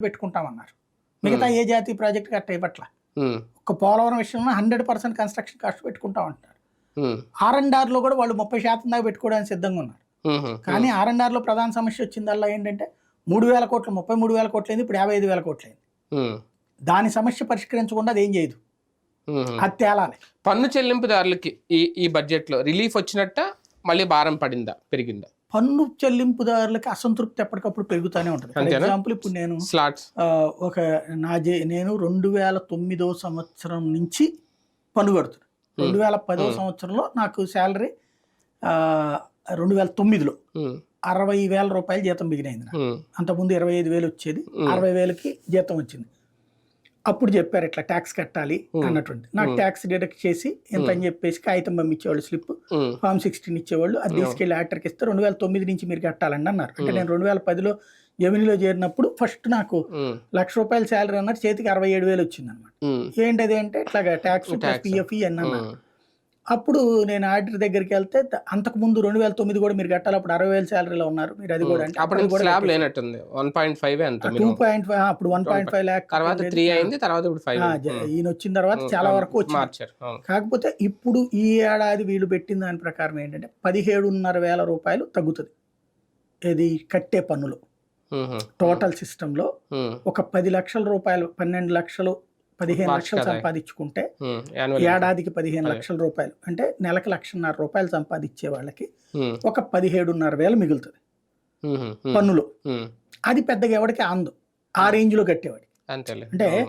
పెట్టుకుంటామన్నారు. మిగతా ఏ జాతీయ ప్రాజెక్ట్ కట్ట ఇవ్వట్ల ఒక పోలవరం విషయంలో హండ్రెడ్ పర్సెంట్ కన్స్ట్రక్షన్ కాస్ట్ పెట్టుకుంటాం అంటున్నారు ఆర్ అండ్లో కూడా వాళ్ళు ముప్పై శాతం దాకా పెట్టుకోవడానికి సిద్ధంగా ఉన్నారు. కానీ ఆర్ అండ్లో ప్రధాన సమస్య వచ్చిందల్లా ఏంటంటే మూడు వేల కోట్లు ముప్పై మూడు వేల కోట్లు అయింది ఇప్పుడు యాభై ఐదు వేల కోట్లు అయింది. ఉమ్, దాని సమస్య పరిష్కరించకుండా అది ఏం చేయదు. అది తేలాలి. పన్ను చెల్లింపుదారులకి ఈ ఈ బడ్జెట్లో రిలీఫ్ వచ్చినట్ట మళ్ళీ భారం పడిందా పెరిగిందా? పన్ను చెల్లింపుదారులకి అసంతృప్తి ఎప్పటికప్పుడు పెరుగుతూనే ఉంటుంది. ఫర్? ఎగ్జాంపుల్ ఇప్పుడు నేను ఒక నా జే నేను రెండు వేల తొమ్మిదో సంవత్సరం నుంచి పన్ను కడుతున్నాను రెండు వేల పదో. సంవత్సరంలో నాకు శాలరీ రెండు వేల తొమ్మిదిలో అరవై వేల రూపాయలు జీతం బిగినైంది అంతకుముందు ఇరవై ఐదు వేలు వచ్చేది. అరవై వేలకి జీతం వచ్చింది. అప్పుడు చెప్పారు ఇట్లా ట్యాక్స్ కట్టాలి. అన్నటువంటి. నాకు. ట్యాక్స్ డిడక్ట్ చేసి ఎంత అని చెప్పేసి కాగితం పంపించేవాళ్ళు స్లిప్ ఫామ్ సిక్స్టీన్ ఇచ్చేవాళ్ళు. అది. తీసుకెళ్ళి యాక్టర్కి ఇస్తే రెండు వేల తొమ్మిది నుంచి మీరు కట్టాలండి అన్నారు. అంటే. నేను రెండు వేల పదిలో జమినీలో చేరినప్పుడు ఫస్ట్ నాకు లక్ష రూపాయల శాలరీ అన్నారు. చేతికి అరవై ఏడు వేలు వచ్చింది అనమాట ఉమ్, ఏంటి అది అంటే ఇట్లాగా ట్యాక్స్. పిఎఫ్ అని అన్నారు. అప్పుడు నేను ఆడిటర్ దగ్గరికి వెళ్తే అంతకు ముందు రెండు వేల తొమ్మిది కూడా మీరు కట్టాలి అప్పుడు అరవై వేల శాలరీలో ఉన్నారు. మీరు అది కూడా అంటే అప్పుడు స్లాబ్ లేనట్టుంది. వన్ పాయింట్ ఫైవ్ ఎంత టూ. పాయింట్ ఫైవ్ అప్పుడు వన్ పాయింట్ ఫైవ్ ల్యాక్ తర్వాత త్రీ అయింది తర్వాత ఇప్పుడు ఫైవ్ ఈయన వచ్చిన తర్వాత చాలా వరకు అవును. కాకపోతే ఇప్పుడు ఈ ఏడాది వీళ్ళు పెట్టిన దాని ప్రకారం ఏంటంటే పదిహేడున్నర వేల రూపాయలు తగ్గుతుంది. ఇది కట్టే పన్నులు. టోటల్ సిస్టంలో ఒక పది లక్షల రూపాయలు పన్నెండు లక్షలు పదిహేను లక్షలు. సంపాదించుకుంటే. ఏడాదికి పదిహేను. లక్షల రూపాయలు. అంటే నెలకి లక్షన్నర రూపాయలు సంపాదించే వాళ్ళకి ఒక పదిహేడున్నర వేలు మిగులుతుంది. పన్నులు. అది పెద్దగా ఎవరికి అందు. ఆ రేంజ్లో కట్టేవాడి అంటే